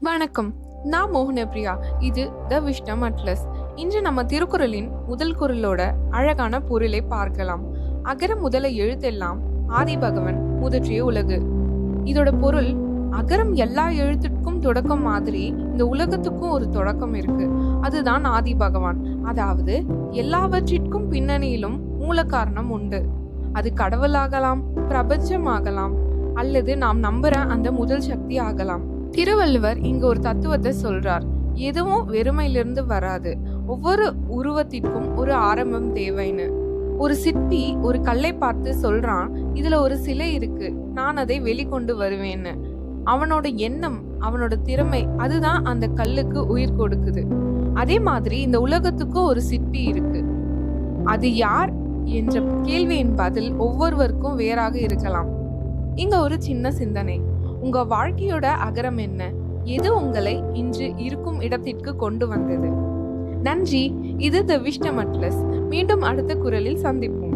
வணக்கம். நான் மோகனபிரியா இது த விஷ்ணம் அட்லஸ். இன்று நம்ம திருக்குறளின் முதல் குரலோட அழகான பொருளை பார்க்கலாம். அகர முதல எழுத்தெல்லாம் ஆதி பகவன் முதற்றிய உலகு. இதோட பொருள் அகரம் எல்லா எழுத்துக்கும் தொடக்கம் மாதிரி இந்த உலகத்துக்கும் ஒரு தொடக்கம் இருக்கு. அதுதான் ஆதி பகவான் அதாவது எல்லாவற்றிற்கும் பின்னணியிலும் மூல காரணம் உண்டு. அது கடவுளாகலாம் பிரபஞ்சமாகலாம் அல்லது நாம் நம்புற அந்த முதல் சக்தி ஆகலாம். திருவள்ளுவர் இங்கு ஒரு தத்துவத்தை சொல்றார். எதுவும் வெறுமையிலிருந்து வராது. ஒவ்வொரு உருவத்திற்கும் ஒரு ஆரம்பம் தேவைன்னு. ஒரு சிற்பி ஒரு கல்லை பார்த்து சொல்றான் இதுல ஒரு சிலை இருக்கு நான் அதை வெளிக்கொண்டு வருவேன்னு. அவனோட எண்ணம் அவனோட திறமை அதுதான் அந்த கல்லுக்கு உயிர் கொடுக்குது. அதே மாதிரி இந்த உலகத்துக்கும் ஒரு சிற்பி இருக்கு. அது யார்? என்ற கேள்வியின் பதில் ஒவ்வொருவருக்கும் வேறாக இருக்கலாம். இங்க ஒரு சின்ன சிந்தனை. உங்க வாழ்க்கையோட அகரம் என்ன? எது உங்களை இன்று இருக்கும் இடத்திற்கு கொண்டு வந்தது? நன்றி. இது த விஷ்ணம் அட்லஸ் மீண்டும் அடுத்த குரலில் சந்திப்போம்.